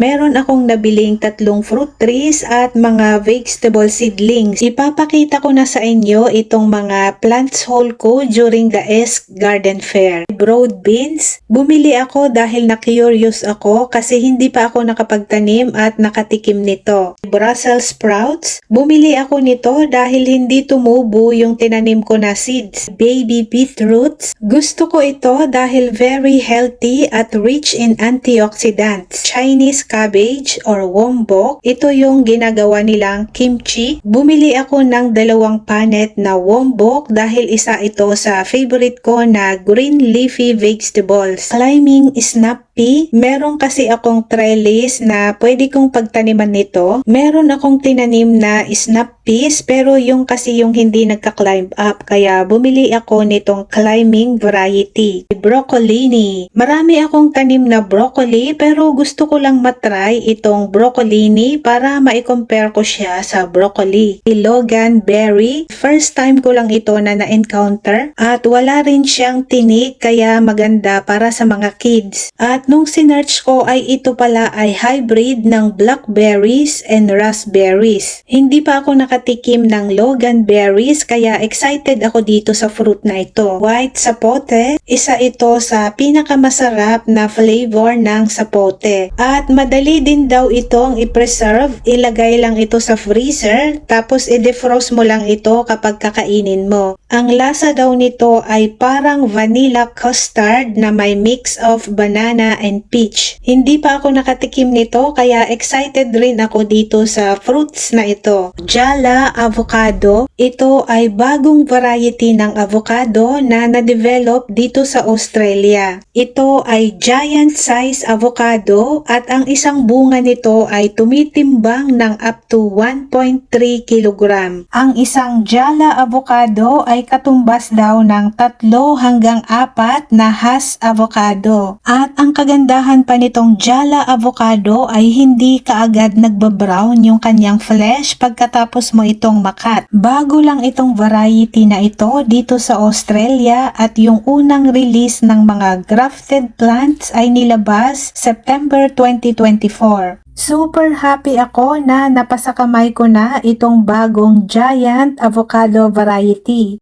meron akong nabiling tatlong fruit trees at mga vegetable seedlings. Ipapakita ko na sa inyo itong mga plants haul ko during the Esk Garden Fair. Broad beans, bumili ako dahil na-curious ako kasi hindi pa ako nakapagtanim at nakatikim nito. Brussels sprouts, bumili ako nito dahil hindi tumubo yung tinanim ko na seeds. Baby beetroots, gusto ko ito dahil very healthy at rich in antioxidants. Chinese cabbage or wombok, ito yung ginagawa nilang kimchi. Bumili ako ng dalawang panet na wombok dahil isa ito sa favorite ko na green leafy vegetables. Climbing snap pea, meron kasi akong trellis na pwede kong pagtaniman nito. Meron akong tinanim na snap peas pero yung kasi yung hindi nagka-climb up kaya bumili ako nitong climbing variety. Broccolini. Marami akong tanim na broccoli pero gusto ko lang matry itong broccolini para ma-compare ko siya sa broccoli. Logan berry. First time ko lang ito na na-encounter at wala rin siyang tinik kaya maganda para sa mga kids. At nung sinearch ko ay ito pala ay hybrid ng blackberries and raspberries. Hindi pa ako nakatikim ng Logan berries kaya excited ako dito sa fruit na ito. White sapote, isa ito sa pinakamasarap na flavor ng sapote. At madali din daw itong i-preserve, ilagay lang ito sa freezer tapos i-defrost mo lang ito kapag kakainin mo. Ang lasa daw nito ay parang vanilla custard na may mix of banana and peach. Hindi pa ako nakatikim nito kaya excited rin ako dito sa fruits na ito. Jala avocado. Ito ay bagong variety ng avocado na na-develop dito sa Australia. Ito ay giant size avocado at ang isang bunga nito ay tumitimbang ng up to 1.3 kilogram. Ang isang Jala avocado ay katumbas daw ng tatlo hanggang apat na Hass avocado. At ang kagandahan pa nitong Jala avocado ay hindi kaagad nagbabrown yung kanyang flesh pagkatapos mo itong makat. Bago lang itong variety na ito dito sa Australia at yung unang release ng mga grafted plants ay nilabas September 2024. Super happy ako na napasakamay ko na itong bagong giant avocado variety.